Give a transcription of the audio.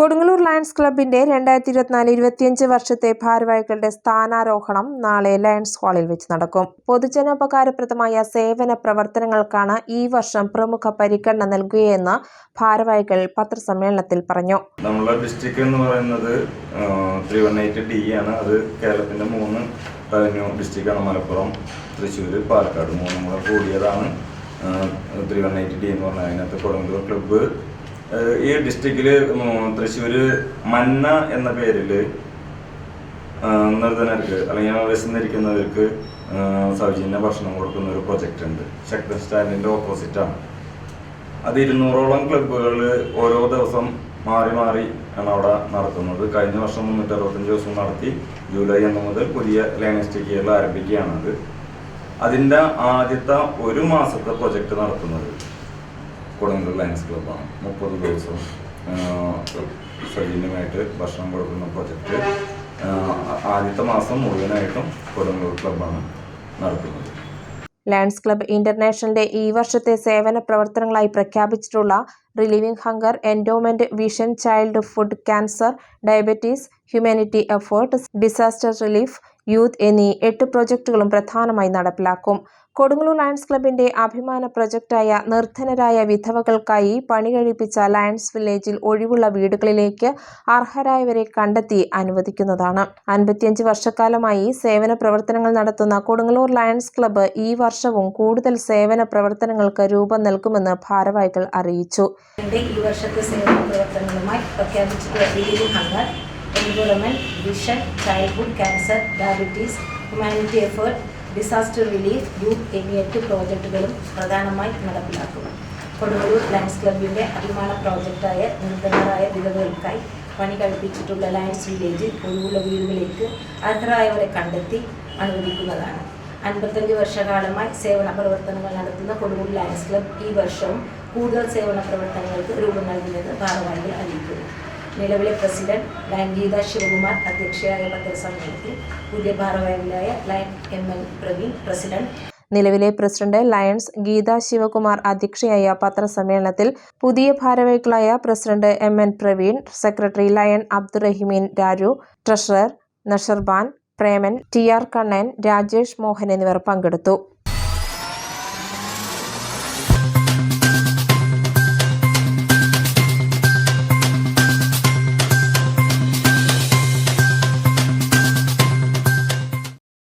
Kodungallur lions ക്ലബിന്റെ രണ്ടായിരത്തി ഇരുപത്തിനാല് ഇരുപത്തിയഞ്ച് വർഷത്തെ ഭാരവാഹികളുടെ സ്ഥാനാരോഹണം നാളെ ലയൺസ് ഹാളിൽ വെച്ച് നടക്കും. പൊതുജനോപകാരപ്രദമായ സേവന പ്രവർത്തനങ്ങൾക്കാണ് ഈ വർഷം പ്രമുഖ പരിഗണന നൽകുകയെന്ന് ഭാരവാഹികൾ പത്രസമ്മേളനത്തിൽ പറഞ്ഞു. നമ്മളെ ഡിസ്ട്രിക്ട് എന്ന് പറയുന്നത് ത്രീ വൺ എയ്റ്റ് ഡി ആണ്. അത് കേരളത്തിന്റെ മൂന്ന് റവന്യൂ ഡിസ്ട്രിക്റ്റാണ് മലപ്പുറം തൃശ്ശൂർ പാലക്കാട് മൂന്നും കൂടെ കൂടിയതാണ്. ത്രീ വൺ എയ്റ്റ് ഡി എന്ന് പറഞ്ഞാൽ അതിനകത്ത് കൊടുങ്ങല്ലൂർ ക്ലബ്ബ് ഈ ഡിസ്ട്രിക്റ്റിൽ തൃശ്ശൂര് മന്ന എന്ന പേരിൽ നിർധനർക്ക് അല്ലെങ്കിൽ വിശന്നിരിക്കുന്നവർക്ക് ആഹ് സൗജന്യ ഭക്ഷണം കൊടുക്കുന്ന ഒരു പ്രൊജക്റ്റ് ഉണ്ട്. ശക്തൻ സ്റ്റാൻഡിന്റെ ഓപ്പോസിറ്റാണ് അത് ഇരുന്നൂറോളം ക്ലബ്ബുകൾ ഓരോ ദിവസം മാറി മാറി ആണ് അവിടെ നടത്തുന്നത്. കഴിഞ്ഞ വർഷം മുന്നൂറ്റി അറുപത്തഞ്ച് ദിവസം നടത്തി. ജൂലൈ ഒന്ന് മുതൽ പുതിയ ലേണസ്റ്റിക്കുകൾ ആരംഭിക്കുകയാണത് അതിന്റെ ആദ്യത്തെ ഒരു മാസത്തെ പ്രൊജക്റ്റ് നടത്തുന്നത്. കൊടുങ്ങല്ലൂർ ലയൻസ് ക്ലബ്ബാണ് മുപ്പത് ദിവസം സജീനമായിട്ട് ഭക്ഷണം കൊടുക്കുന്ന പ്രൊജക്റ്റ് ആദ്യത്തെ മാസം മുഴുവനായിട്ടും കൊടുങ്ങല്ലൂർ ക്ലബ്ബാണ് നടത്തുന്നത്. ലയൺസ് ക്ലബ് ഇന്റർനാഷണലിന്റെ ഈ വർഷത്തെ സേവന പ്രവർത്തനങ്ങളായി പ്രഖ്യാപിച്ചിട്ടുള്ള relieving hunger endowment vision child food cancer diabetes humanity effort disaster relief youth എന്നീ എട്ട് പ്രൊജക്ടുകളും പ്രധാനമായി നടപ്പിലാക്കും. കൊടുങ്ങല്ലൂർ ലയൺസ് ക്ലബിന്റെ അഭിമാന പ്രൊജക്റ്റായ നിർധനരായ വിധവകൾക്കായി പണി കഴിപ്പിച്ച ലയൺസ് വില്ലേജിൽ ഒഴിവുള്ള വീടുകളിലേക്ക് അർഹരായവരെ കണ്ടെത്തി അനുവദിക്കുന്നതാണ്. അൻപത്തിയഞ്ച് വർഷക്കാലമായി സേവന പ്രവർത്തനങ്ങൾ നടത്തുന്ന കൊടുങ്ങല്ലൂർ ലയൺസ് ക്ലബ്ബ് ഈ വർഷവും കൂടുതൽ സേവന പ്രവർത്തനങ്ങൾക്ക് രൂപം നൽകുമെന്ന് ഭാരവാഹികൾ അറിയിച്ചു. ഈ വർഷത്തെ സേവന പ്രവർത്തനങ്ങളുമായി leading vision childhood cancer diabetes humanity effort disaster relief youth എന്നീ എട്ട് പ്രോജക്റ്റുകളും പ്രധാനമായി നടപ്പിലാക്കും കൊടുങ്ങല്ലൂർ ലയൺസ് ക്ലബിന്റെ അഭിമാന പ്രോജക്റ്റായ നിർധനരായ വിധവകൾക്കായി പണി കഴിപ്പിച്ചിട്ടുള്ള ലയൺസ് വില്ലേജിൽ ഒഴിവുള്ള വീടുകളിലേക്ക് അർഹരായവരെ കണ്ടെത്തി അനുവദിക്കുന്നതാണ്. അൻപത്തഞ്ച് വർഷകാലമായി സേവന പ്രവർത്തനങ്ങൾ നടത്തുന്ന കൊടുവൂർ ലയൺസ് ക്ലബ് ഈ വർഷവും കൂടുതൽ സേവന പ്രവർത്തനങ്ങൾക്ക് രൂപം നൽകുന്നത് ഭാരവാഹികൾ അറിയിക്കുന്നു. നിലവിലെ പ്രസിഡന്റ് ലയൻ ഗീത ശിവകുമാർ അധ്യക്ഷയായ പത്രസമ്മേളനത്തിൽ പുതിയ ഭാരവാഹികളായ lion M N Praveen president. നിലവിലെ പ്രസിഡന്റ് ലയൺസ് ഗീത ശിവകുമാർ അധ്യക്ഷയായ പത്രസമ്മേളനത്തിൽ പുതിയ ഭാരവാഹികളായ president M N Praveen secretary lion Abdurahimeen Raju treasurer Nasharban Preman T R Kannan Rajesh Mohan എന്നിവർ പങ്കെടുത്തു.